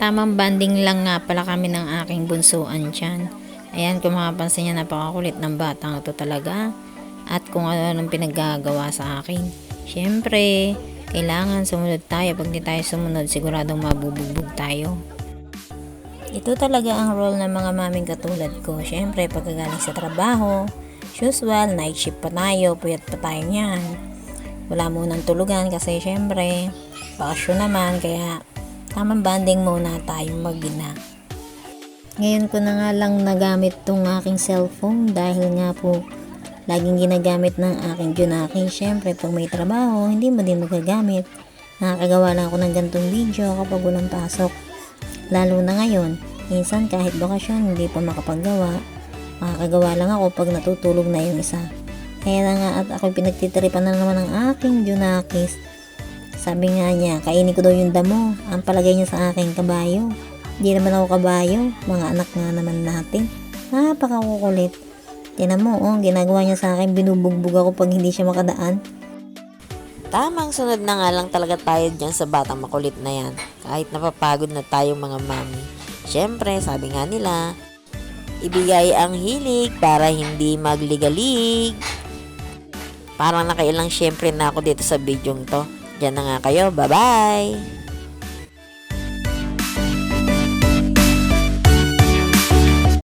Tamang banding lang nga pala kami ng aking bunsuan dyan. Ayan, kung makapansin niya, napakakulit ng batang ito talaga. At kung ano nang pinaggagawa sa akin. Siyempre, kailangan sumunod tayo. Pag di tayo sumunod, siguradong mabubugbog tayo. Ito talaga ang role ng mga maming katulad ko. Siyempre, pagkagaling sa trabaho, usual, night shift pa tayo, puyat pa tayo niyan. Wala munang tulugan kasi siyempre, bakasyon naman, kaya tamang banding muna tayong mag-ina. Ngayon ko na nga lang nagamit tong aking cellphone dahil nga po laging ginagamit ng aking Junaki. Siyempre, pag may trabaho, hindi mo din magagamit. Nakakagawa lang ako ng gantong video kapag walang pasok. Lalo na ngayon, minsan kahit bakasyon, hindi pa makapaggawa. Makakagawa lang ako pag natutulog na yung isa. Kaya na nga at ako pinagtitripan na naman ng aking Junakis. Sabi nga niya, kainin ko daw yung damo. Ang palagay niya sa aking kabayo. Hindi naman ako kabayo. Mga anak nga naman natin. Napakakukulit. Tinan mo, oh, ginagawa niya sa akin, binubugbog ako pag hindi siya makadaan. Tamang sunod na nga lang talaga tayo dyan sa batang makulit na yan. Kahit napapagod na tayong mga mami. Siyempre, sabi nga nila, ibigay ang hilig para hindi magligalig. Parang nakailang siyempre na ako dito sa bidyong to. Diyan na nga kayo. Bye-bye!